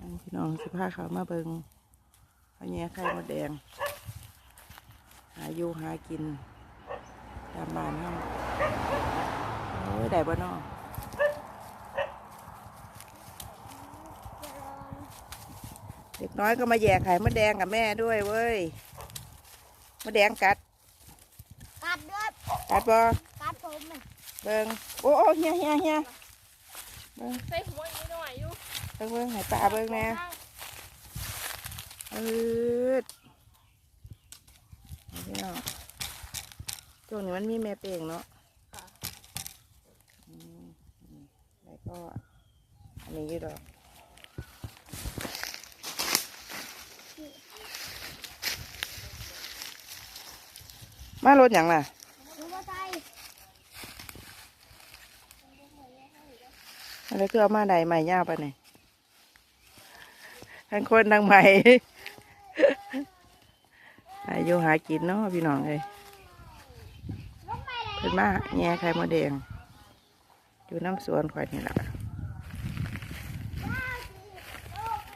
อันพี่น้องสิพาเขามาเบิงเอาแง่ไข่มดแดง หาอยู่หากินตามบ้านเฮาโอ้ยได้บ่เนาะเด็กน้อยก็มาแย่ไข่มดแดงกับแม่ด้วยเว้ยมดแดงกัด กัดด้วยกัดบ่กัดผมน่ะเบิงโอ้โอ้เฮียเฮียเฮียเบิง ใส่หัวอีกหน่อยอยู่เบิงเบิงให้ป้าเบิงแม่อืดเอาพี่น้องช่วงนี้มันมีแม่เป่งเนาะค่ะอืมแล้วก็อันนี้อยู่ดอกมารถอย่างล่ะ ดูว่าใส่ อะไรคือเอามาใดใหม่ย่าวไปเนี่ยทั้งคนทั้งใหม่อายุหากินเนาะพี่น้องเลยเป็นมาแง่ไข่มดแดง อยู่น้ำสวนข่อยนี่แหละโอเค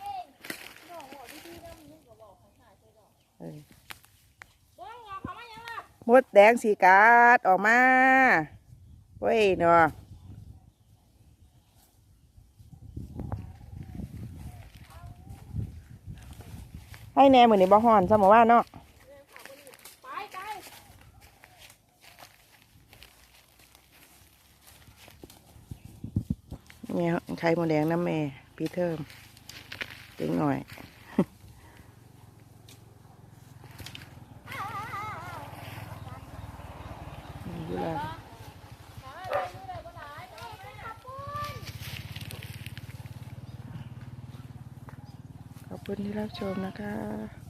โดดหัวพี่ๆแล้วมึงก็บอกให้หาใส่ดอกเอ้ยเดี๋ยวงอเขามายังล่ะมดแดงสีกาดออกมาเว้ยเนาะ ให้แน่เหมือนในบ่ฮ้อนซะหมอว่าเนาะไปไปแม่ไข่หมดแดงน้ำแม่ปีเทิมเจ๋งหน่อยอยู่แล้วขอบ คุณที่รับชมนะคะ